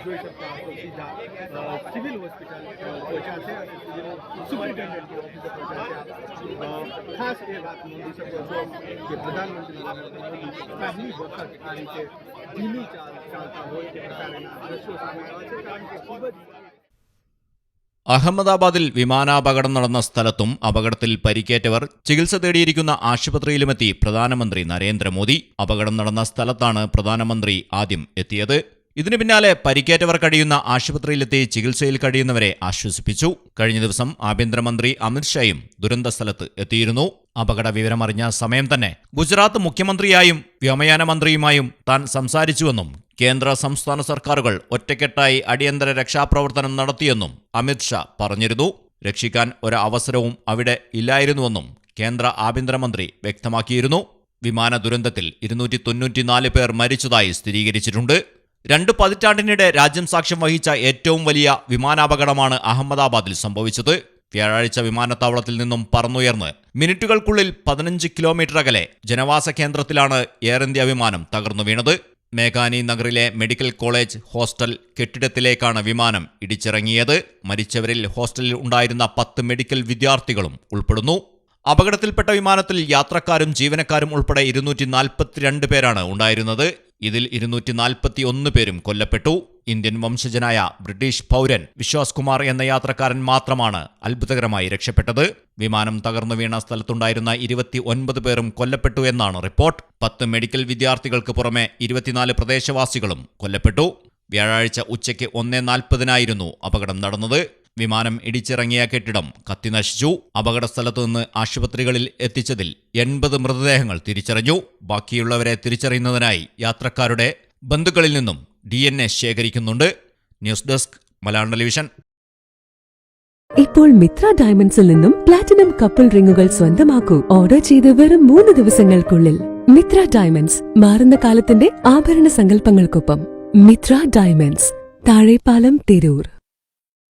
જોઈ શકતા હશો સીધા અ, સિવિલ હોસ્પિટલ અ, પહોંચ્યા છે અને સિવિલ સુપ્રિન્ટેન્ડન્ટની ઓફિસે પહોંચ્યા છે અ, ખાસ એ વાત નોંધી શકો છો કે પ્રધાનમંત્રી નરેન્દ્ર મોદી પહેલી વખત આ રીતે ધીમી ચાલ ચાલતા હોય તે પ્રકારના દ્રશ્યો સામે આવ્યા છે કારણ કે ખૂબ જ അഹമ്മദാബാദിൽ വിമാനാപകടം നടന്ന സ്ഥലത്തും അപകടത്തിൽ പരിക്കേറ്റവർ ചികിത്സ തേടിയിരിക്കുന്ന ആശുപത്രിയിലുമെത്തി പ്രധാനമന്ത്രി നരേന്ദ്രമോദി അപകടം നടന്ന സ്ഥലത്താണ് പ്രധാനമന്ത്രി ആദ്യം എത്തിയത് ഇതിനു പിന്നാലെ പരിക്കേറ്റവർ കഴിയുന്ന ആശുപത്രിയിലെത്തി ചികിത്സയിൽ കഴിയുന്നവരെ ആശ്വസിപ്പിച്ചു. കഴിഞ്ഞ ദിവസം ആഭ്യന്തരമന്ത്രി അമിത്ഷായും ദുരന്ത സ്ഥലത്ത് എത്തിയിരുന്നു. അപകട വിവരമറിഞ്ഞ സമയം തന്നെ ഗുജറാത്ത് മുഖ്യമന്ത്രിയായും വ്യോമയാന മന്ത്രിയുമായും താൻ സംസാരിച്ചുവെന്നും കേന്ദ്ര സംസ്ഥാന സർക്കാരുകൾ ഒറ്റക്കെട്ടായി അടിയന്തര രക്ഷാപ്രവർത്തനം നടത്തിയെന്നും അമിത്ഷാ പറഞ്ഞിരുന്നു. രക്ഷിക്കാൻ ഒരവസരവും അവിടെ ഇല്ലായിരുന്നുവെന്നും കേന്ദ്ര ആഭ്യന്തരമന്ത്രി വ്യക്തമാക്കിയിരുന്നു. വിമാന ദുരന്തത്തിൽ ഇരുന്നൂറ്റി തൊണ്ണൂറ്റിനാല് പേർ മരിച്ചതായി സ്ഥിരീകരിച്ചിട്ടുണ്ട്. രണ്ട് പതിറ്റാണ്ടിനിടെ രാജ്യം സാക്ഷ്യം വഹിച്ച ഏറ്റവും വലിയ വിമാനാപകടമാണ് അഹമ്മദാബാദിൽ സംഭവിച്ചത്. വ്യാഴാഴ്ച വിമാനത്താവളത്തിൽ നിന്നും പറന്നുയർന്ന് മിനിറ്റുകൾക്കുള്ളിൽ പതിനഞ്ച് കിലോമീറ്റർ അകലെ ജനവാസ കേന്ദ്രത്തിലാണ് എയർ ഇന്ത്യ വിമാനം തകർന്നു വീണത്. മേഘാനി നഗറിലെ മെഡിക്കൽ കോളേജ് ഹോസ്റ്റൽ കെട്ടിടത്തിലേക്കാണ് വിമാനം ഇടിച്ചിറങ്ങിയത്. മരിച്ചവരിൽ ഹോസ്റ്റലിൽ ഉണ്ടായിരുന്ന പത്ത് മെഡിക്കൽ വിദ്യാർത്ഥികളും ഉൾപ്പെടുന്നു. അപകടത്തിൽപ്പെട്ട വിമാനത്തിൽ യാത്രക്കാരും ജീവനക്കാരും ഉൾപ്പെടെ ഇരുന്നൂറ്റി നാൽപ്പത്തിരണ്ട് പേരാണ് ഉണ്ടായിരുന്നത്. ഇതിൽ ഇരുന്നൂറ്റി നാൽപ്പത്തി ഒന്ന് പേരും കൊല്ലപ്പെട്ടു. ഇന്ത്യൻ വംശജനായ ബ്രിട്ടീഷ് പൗരൻ വിശ്വാസ് കുമാർ എന്ന യാത്രക്കാരൻ മാത്രമാണ് അത്ഭുതകരമായി രക്ഷപ്പെട്ടത്. വിമാനം തകർന്നു വീണ സ്ഥലത്തുണ്ടായിരുന്ന ഇരുപത്തി ഒൻപത് പേരും കൊല്ലപ്പെട്ടു എന്നാണ് റിപ്പോർട്ട്. പത്ത് മെഡിക്കൽ വിദ്യാർത്ഥികൾക്ക് പുറമെ ഇരുപത്തിനാല് പ്രദേശവാസികളും കൊല്ലപ്പെട്ടു. വ്യാഴാഴ്ച ഉച്ചയ്ക്ക് ഒന്നേ നാൽപ്പതിനായിരുന്നു അപകടം നടന്നത്. വിമാനം ഇടിച്ചിറങ്ങിയ കെട്ടിടം കത്തിനശിച്ചു. അപകട സ്ഥലത്തു നിന്ന് ആശുപത്രികളിൽ എത്തിച്ചതിൽ എൺപത് മൃതദേഹങ്ങൾ തിരിച്ചറിഞ്ഞു. ബാക്കിയുള്ളവരെ തിരിച്ചറിയുന്നതിനായി യാത്രക്കാരുടെ ബന്ധുക്കളിൽ നിന്നും D N A ശേഖരിക്കുന്നുണ്ട്. News desk Malayalam television. ഇപ്പോൾ മിത്ര ഡയമണ്ട്സിൽ നിന്നും പ്ലാറ്റിനം കപ്പിൾ റിങ്ങുകൾ സ്വന്തമാക്കൂ. ഓർഡർ ചെയ്ത് വെറും മൂന്ന് ദിവസങ്ങൾക്കുള്ളിൽ. മിത്ര ഡയമണ്ട്സ് മാറുന്ന കാലത്തിന്റെ ആഭരണ സങ്കല്പങ്ങൾക്കൊപ്പം മിത്ര ഡയമണ്ട്സ് താഴെപ്പാലം തിരൂർ.